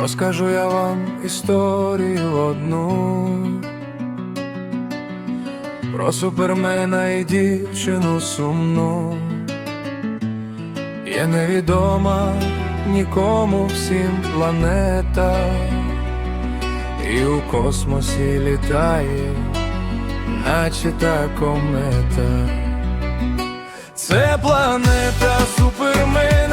Розкажу я вам історію одну про супермена і дівчину сумну. Є невідома нікому всім планета, і у космосі літає, наче та комета. Це планета супермена,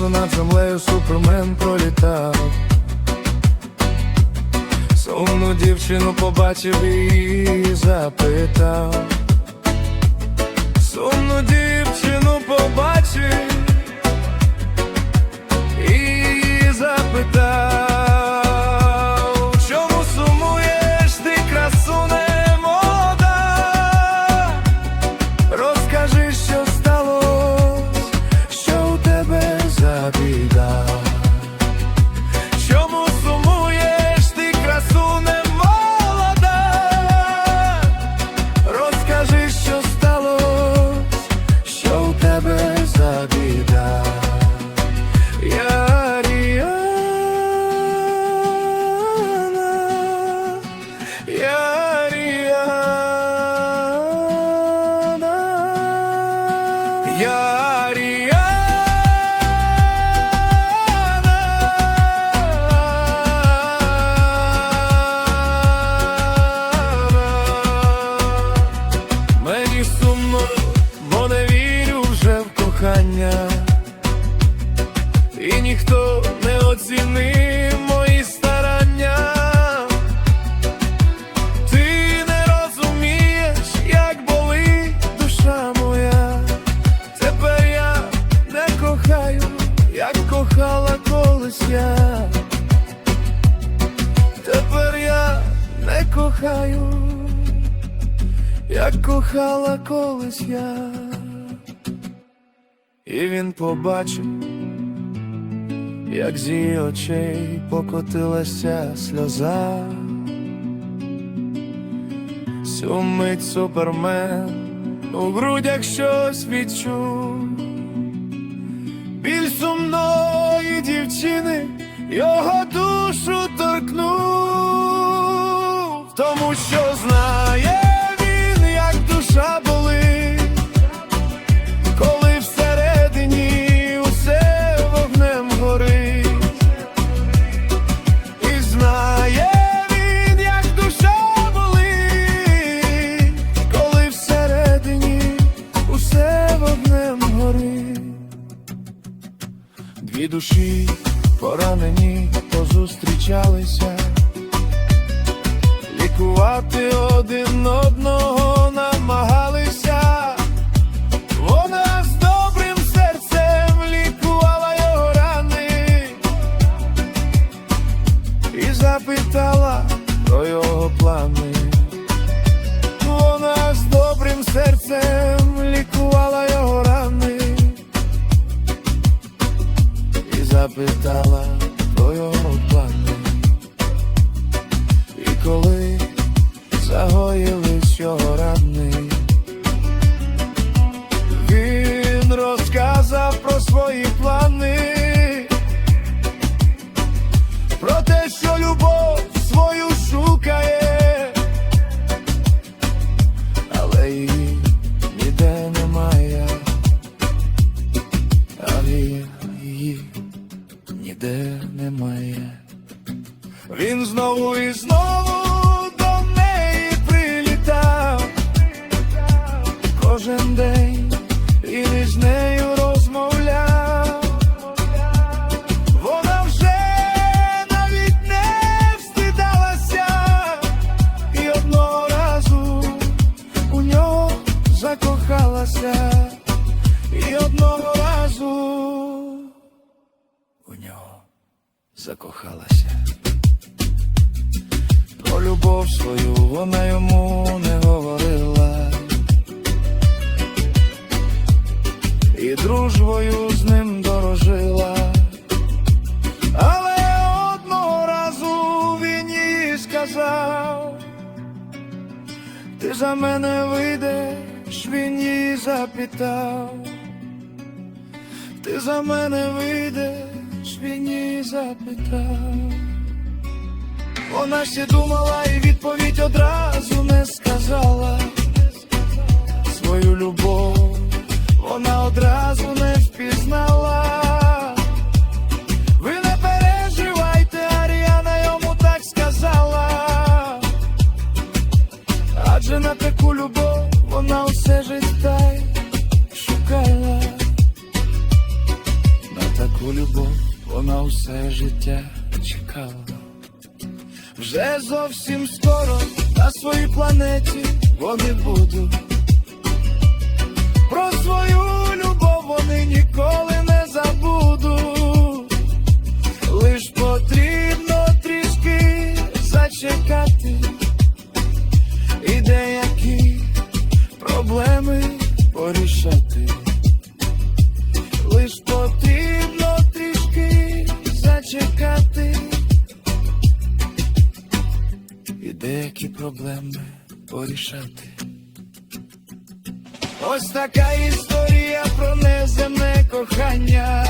разу над землею супермен пролітав. Сумну дівчину побачив і запитав. Сумну дівчину побачив не оцінив мої старання. Ти не розумієш, як болить душа моя. Тепер я не кохаю, як кохала колись я. Тепер я не кохаю, як кохала колись я. І він побачив, як з її очей покотилася сльоза. Цю мить супермен у грудях щось відчув. Біль сумної дівчини його душу торкнув, тому що знає душі поранені позустрічалися, лікувати один одного намагалися. Вона з добрим серцем лікувала його рани і запитала про його плани. Вона з добрим серцем запитала про його плани. І коли загоїлись його Він знову і знову до неї прилітав кожен день і з нею розмовляв. Вона вже навіть не встидалася, і одного разу у нього закохалася, і одного разу у нього закохалася. Любов свою вона йому не говорила, і дружбою з ним дорожила. Але одного разу він їй сказав, ти за мене вийдеш, він її запитав. Ти за мене вийдеш, він її запитав. Вона ще думала і відповідь одразу не сказала. Свою любов вона одразу не впізнала. Ви не переживайте, Аріана йому так сказала. Адже на таку любов вона усе життя шукала. На таку любов вона усе життя чекала. Вже зовсім скоро на своїй планеті вони будуть. Про свою любов вони ніколи не забудуть. Лиш потрібно трішки зачекати. І деякі проблеми порішати. Деякі проблеми порішати. Ось така історія про неземне кохання.